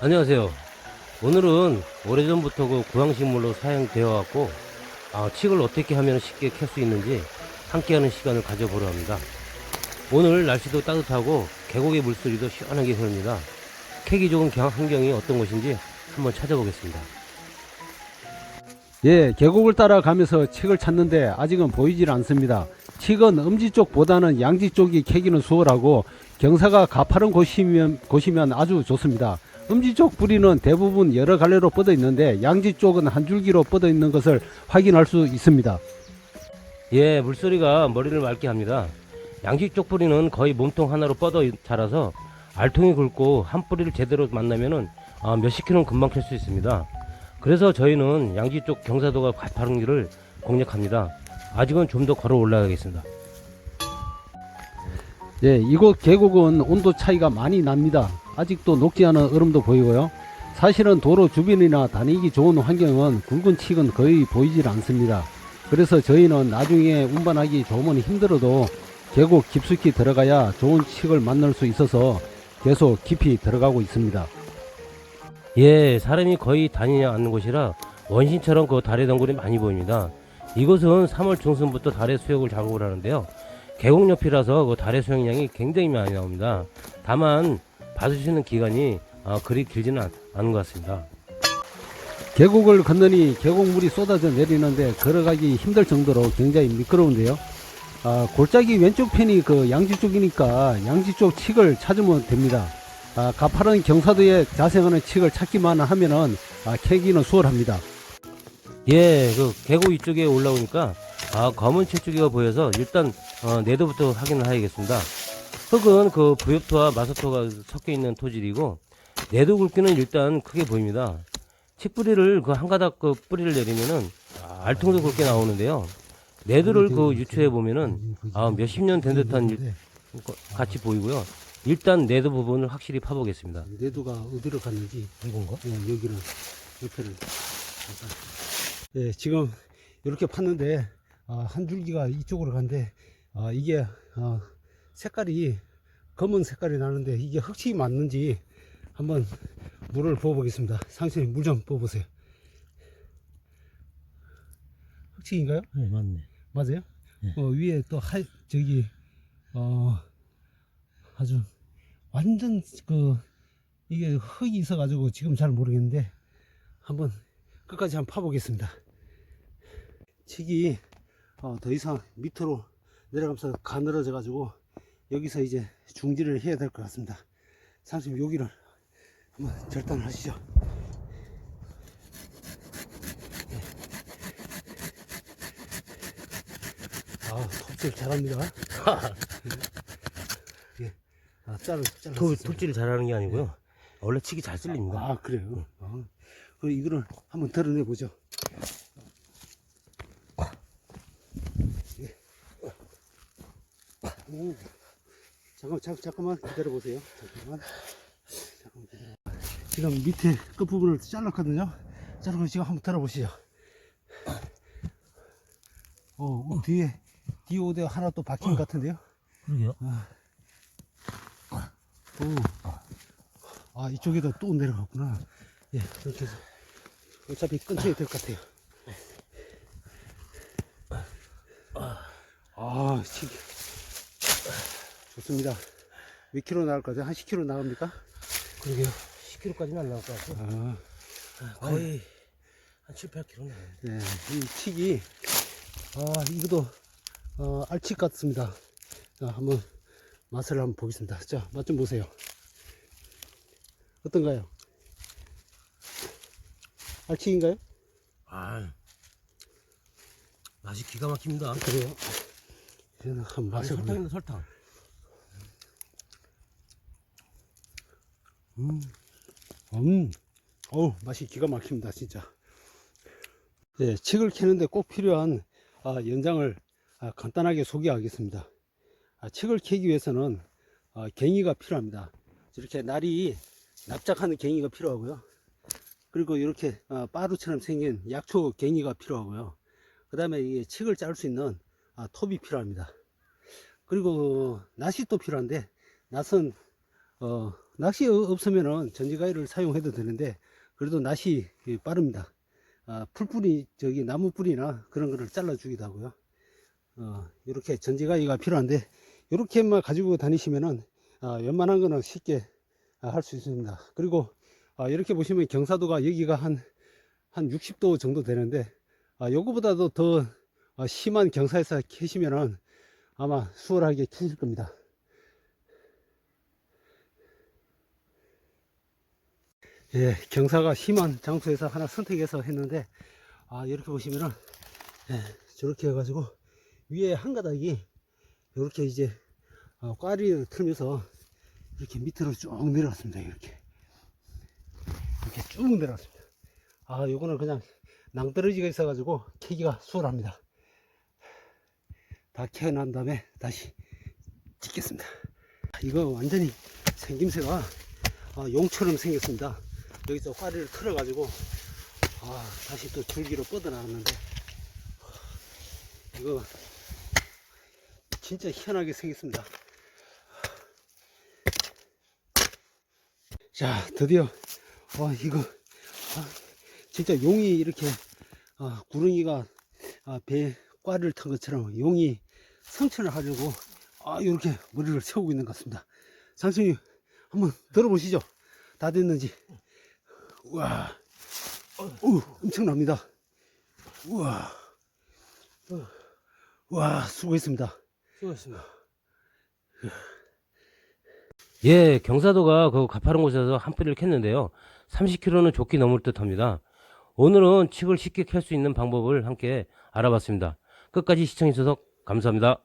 안녕하세요. 오늘은 오래전부터 그 구황식물로 사용되어 왔고 아, 칡을 어떻게 하면 쉽게 캘 수 있는지 함께하는 시간을 가져보려 합니다. 오늘 날씨도 따뜻하고 계곡의 물소리도 시원하게 흐릅니다. 캐기 좋은 경- 환경이 어떤 곳인지 한번 찾아보겠습니다. 예, 계곡을 따라 가면서 칡을 찾는데 아직은 보이질 않습니다. 칡은 음지 쪽보다는 양지 쪽이 캐기는 수월하고 경사가 가파른 곳이면, 곳이면 아주 좋습니다. 음지 쪽 뿌리는 대부분 여러 갈래로 뻗어 있는데 양지 쪽은 한 줄기로 뻗어 있는 것을 확인할 수 있습니다. 예, 물소리가 머리를 맑게 합니다. 양식 쪽 뿌리는 거의 몸통 하나로 뻗어 자라서 알통이 굵고 한 뿌리를 제대로 만나면은 아, 몇십 킬로는 금방 캘 수 있습니다. 그래서 저희는 양지 쪽 경사도가 가파른 길을 공략합니다. 아직은 좀 더 걸어 올라가겠습니다. 예, 이곳 계곡은 온도 차이가 많이 납니다. 아직도 녹지 않은 얼음도 보이고요. 사실은 도로 주변이나 다니기 좋은 환경은 굵은 칡은 거의 보이질 않습니다. 그래서 저희는 나중에 운반하기 좋으면 힘들어도 계곡 깊숙이 들어가야 좋은 칡을 만날 수 있어서 계속 깊이 들어가고 있습니다. 예, 사람이 거의 다니지 않는 곳이라 원신처럼 그 달의 덩굴이 많이 보입니다. 이곳은 3월 중순부터 달의 수역을 작업을 하는데요. 계곡 옆이라서 그 달의 수용량이 굉장히 많이 나옵니다. 다만 봐주시는 기간이 아, 그리 길지는 않, 않은 것 같습니다. 계곡을 건너니 계곡물이 쏟아져 내리는데 걸어가기 힘들 정도로 굉장히 미끄러운데요. 아, 골짜기 왼쪽 편이 그 양지 쪽이니까 양지 쪽 칡을 찾으면 됩니다. 아, 가파른 경사도에 자생하는 칡을 찾기만 하면은 아, 캐기는 수월합니다. 예, 그 계곡 이쪽에 올라오니까 아, 검은 채쪽이가 보여서 일단 어, 내도부터 확인을 해야겠습니다. 흙은 그 부엽토와 마사토가 섞여 있는 토질이고 내도 굵기는 일단 크게 보입니다. 칡뿌리를 그 한 가닥 그 뿌리를 내리면은 아, 알통도 굵게 나오는데요. 내도를 그 유추해 보면은 아, 몇십 년 된 듯한 일- 거- 같이 보이고요. 일단 내도 부분을 확실히 파보겠습니다. 내도가 어디로 갔는지 이건가? 예, 여기는 옆에는 예, 지금 이렇게 팠는데 아, 한 줄기가 이쪽으로 간데 아, 이게 아, 색깔이 검은 색깔이 나는데 이게 흙이 맞는지 한번 물을 부어 보겠습니다. 상수님 물 좀 부어 보세요. 흙인가요? 네, 맞네. 맞아요? 네. 어, 위에 또 하, 저기 어 아주 완전 그 이게 흙이 있어 가지고 지금 잘 모르겠는데 한번 끝까지 한번 파보겠습니다. 칡이 어, 더 이상 밑으로 내려가면서 가늘어져 가지고 여기서 이제 중지를 해야 될 것 같습니다. 상수님 여기를 한번 절단하시죠. 아, 톱질 잘합니다. 예. 아, 짤을, 짤을. 토질을 잘하는 게 아니고요. 원래 칡이 잘 쓸립니다. 아, 그래요? 아, 그럼 이거를 한번 드러내 보죠. 오. 잠깐, 잠, 잠깐만 기다려보세요. 잠깐만. 잠깐만 기다려. 지금 밑에 끝부분을 잘랐거든요. 자르고 지금 한번 들어보시죠. 어, 어, 뒤에, 뒤에 오대 하나 또 박힌 것 같은데요? 그러게요. 오. 아, 이쪽에도 또 내려갔구나. 예, 이렇게 해서. 어차피 끊쳐야 될 것 같아요. 아, 시 좋습니다. 몇 킬로 나갈 것 같아요? 한 10킬로 나갑니까? 그러게요. 10kg까지는 안 나올 것 같고 아, 거의 한 7, 8kg 나와요. 네, 이 칡이, 아, 이것도, 어, 알칡 같습니다. 자, 한번 맛을 한번 보겠습니다. 자, 맛 좀 보세요. 어떤가요? 알칡인가요? 아, 맛이 기가 막힙니다. 그래요? 저는 한 맛이 맛을 보면 설탕입니다, 설탕. 음, 음, 어우, 맛이 기가 막힙니다, 진짜. 예, 칡을 캐는데 꼭 필요한 아, 연장을 아, 간단하게 소개하겠습니다. 아, 칡을 캐기 위해서는 아, 갱이가 필요합니다. 이렇게 날이 납작하는 갱이가 필요하고요. 그리고 이렇게 아, 빠루처럼 생긴 약초 갱이가 필요하고요. 그 다음에 이 칡을 짤 수 있는 아, 톱이 필요합니다. 그리고 낫이 또 필요한데 낫은 어, 낚시 어- 없으면은 전지가위를 사용해도 되는데 그래도 낯이 예, 빠릅니다. 아, 풀뿌리 저기 나무 뿌리나 그런 거를 잘라 주기도 하고요. 어, 이렇게 전지가위가 필요한데 이렇게만 가지고 다니시면은 아, 웬만한 거는 쉽게 아, 할 수 있습니다. 그리고 아, 이렇게 보시면 경사도가 여기가 한 한 60도 정도 되는데 아, 요거보다도 더 아, 심한 경사에서 캐시면은 아마 수월하게 캐실 겁니다. 예, 경사가 심한 장소에서 하나 선택해서 했는데, 아, 이렇게 보시면은, 예, 저렇게 해가지고, 위에 한 가닥이, 이렇게 이제, 어, 꽈리를 틀면서, 이렇게 밑으로 쭉 내려왔습니다, 이렇게. 이렇게 쭉 내려왔습니다. 아, 요거는 그냥 낭떠러지가 있어 가지고, 캐기가 수월합니다. 다 캐어난 다음에 다시 찍겠습니다. 이거 완전히 생김새가 아, 용처럼 생겼습니다. 여기서 화리를 틀어가지고 아, 다시 또 줄기로 뻗어나왔는데 이거 진짜 희한하게 생겼습니다. 자, 드디어 와 이거 아, 진짜 용이 이렇게 아, 구릉이가 아, 배 꽈리를 탄 것처럼 용이 성천을 하려고 아, 이렇게 머리를 세우고 있는 것 같습니다. 상승님 한번 들어보시죠. 다 됐는지. 우와. 우 엄청납니다. 우와. 어. 와, 수고했습니다. 수고하셨습니다. 예, 경사도가 그 가파른 곳에서 한 뿌리를 캤는데요. 30km는 좋게 넘을 듯 합니다. 오늘은 칡을 쉽게 캘 수 있는 방법을 함께 알아봤습니다. 끝까지 시청해주셔서 감사합니다.